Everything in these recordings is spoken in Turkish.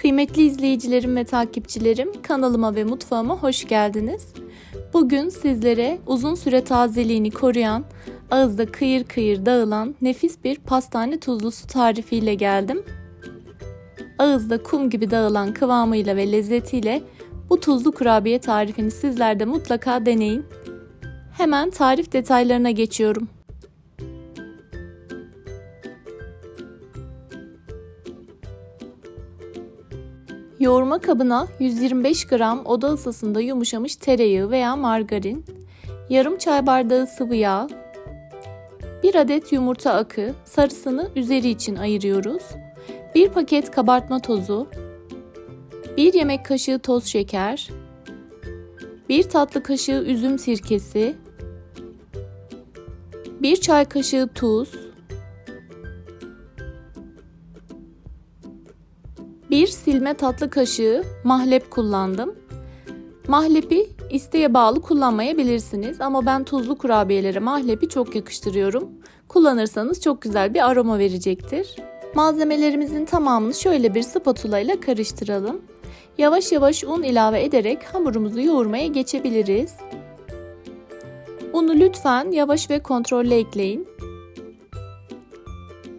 Kıymetli izleyicilerim ve takipçilerim kanalıma ve mutfağıma hoş geldiniz. Bugün sizlere uzun süre tazeliğini koruyan, ağızda kıyır kıyır dağılan nefis bir pastane tuzlusu tarifiyle geldim. Ağızda kum gibi dağılan kıvamıyla ve lezzetiyle bu tuzlu kurabiye tarifini sizler de mutlaka deneyin. Hemen tarif detaylarına geçiyorum. Yoğurma kabına 125 gram oda ısısında yumuşamış tereyağı veya margarin, yarım çay bardağı sıvı yağ, 1 adet yumurta akı, sarısını üzeri için ayırıyoruz. 1 paket kabartma tozu, 1 yemek kaşığı toz şeker, 1 tatlı kaşığı üzüm sirkesi, 1 çay kaşığı tuz, 1 silme tatlı kaşığı mahlep kullandım. Mahlepi isteğe bağlı kullanmayabilirsiniz ama ben tuzlu kurabiyelere mahlepi çok yakıştırıyorum. Kullanırsanız çok güzel bir aroma verecektir. Malzemelerimizin tamamını şöyle bir spatula ile karıştıralım. Yavaş yavaş un ilave ederek hamurumuzu yoğurmaya geçebiliriz. Unu lütfen yavaş ve kontrollü ekleyin.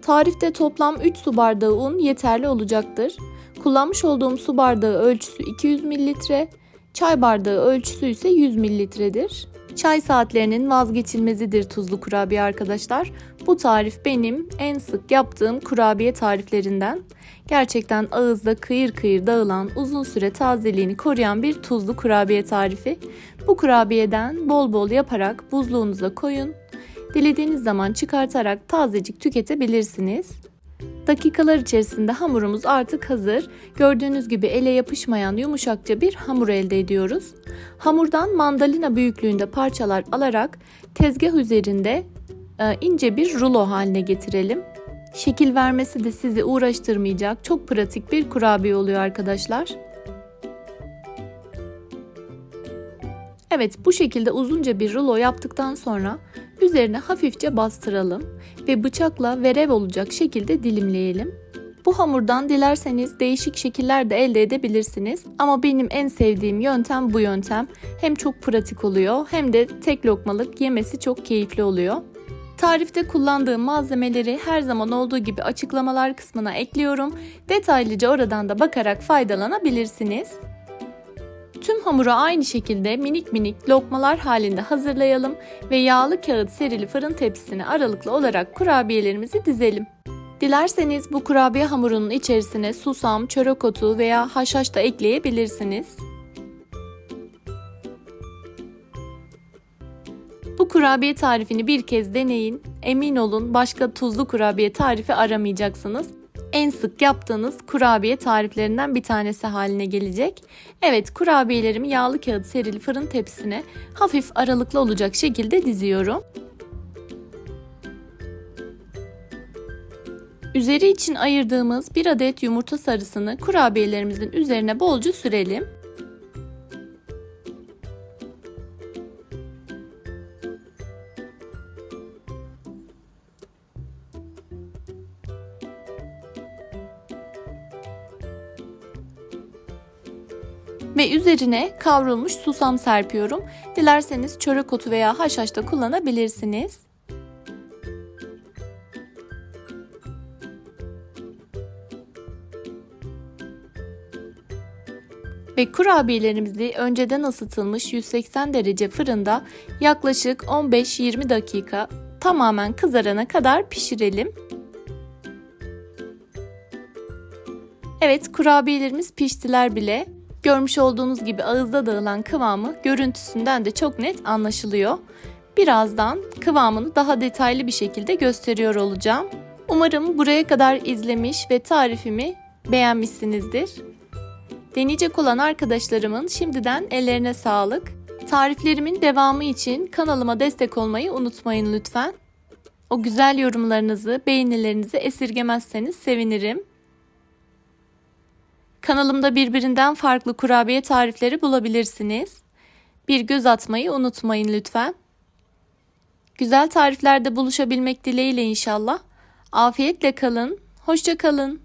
Tarifte toplam 3 su bardağı un yeterli olacaktır. Kullanmış olduğum su bardağı ölçüsü 200 mililitre, çay bardağı ölçüsü ise 100 mililitredir. Çay saatlerinin vazgeçilmezidir tuzlu kurabiye arkadaşlar. Bu tarif benim en sık yaptığım kurabiye tariflerinden. Gerçekten ağızda kıyır kıyır dağılan, uzun süre tazeliğini koruyan bir tuzlu kurabiye tarifi. Bu kurabiyeden bol bol yaparak buzluğunuza koyun. Dilediğiniz zaman çıkartarak tazecik tüketebilirsiniz. Dakikalar içerisinde hamurumuz artık hazır. Gördüğünüz gibi ele yapışmayan yumuşakça bir hamur elde ediyoruz. Hamurdan mandalina büyüklüğünde parçalar alarak tezgah üzerinde e, ince bir rulo haline getirelim. Şekil vermesi de sizi uğraştırmayacak çok pratik bir kurabiye oluyor arkadaşlar. Evet bu şekilde uzunca bir rulo yaptıktan sonra üzerine hafifçe bastıralım ve bıçakla verev olacak şekilde dilimleyelim. Bu hamurdan dilerseniz değişik şekiller de elde edebilirsiniz ama benim en sevdiğim yöntem bu yöntem. Hem çok pratik oluyor hem de tek lokmalık yemesi çok keyifli oluyor. Tarifte kullandığım malzemeleri her zaman olduğu gibi açıklamalar kısmına ekliyorum. Detaylıca oradan da bakarak faydalanabilirsiniz. Tüm hamuru aynı şekilde minik minik lokmalar halinde hazırlayalım ve yağlı kağıt serili fırın tepsisine aralıklı olarak kurabiyelerimizi dizelim. Dilerseniz bu kurabiye hamurunun içerisine susam, çörek otu veya haşhaş da ekleyebilirsiniz. Bu kurabiye tarifini bir kez deneyin. Emin olun başka tuzlu kurabiye tarifi aramayacaksınız en sık yaptığınız kurabiye tariflerinden bir tanesi haline gelecek. Evet kurabiyelerimi yağlı kağıt serili fırın tepsisine hafif aralıklı olacak şekilde diziyorum. Üzeri için ayırdığımız bir adet yumurta sarısını kurabiyelerimizin üzerine bolca sürelim. Ve üzerine kavrulmuş susam serpiyorum. Dilerseniz çörek otu veya haşhaş da kullanabilirsiniz. ve kurabiyelerimizi önceden ısıtılmış 180 derece fırında yaklaşık 15-20 dakika tamamen kızarana kadar pişirelim. Evet kurabiyelerimiz piştiler bile. Görmüş olduğunuz gibi ağızda dağılan kıvamı görüntüsünden de çok net anlaşılıyor. Birazdan kıvamını daha detaylı bir şekilde gösteriyor olacağım. Umarım buraya kadar izlemiş ve tarifimi beğenmişsinizdir. Deneyecek olan arkadaşlarımın şimdiden ellerine sağlık. Tariflerimin devamı için kanalıma destek olmayı unutmayın lütfen. O güzel yorumlarınızı, beğenilerinizi esirgemezseniz sevinirim. Kanalımda birbirinden farklı kurabiye tarifleri bulabilirsiniz. Bir göz atmayı unutmayın lütfen. Güzel tariflerde buluşabilmek dileğiyle inşallah. Afiyetle kalın, hoşça kalın.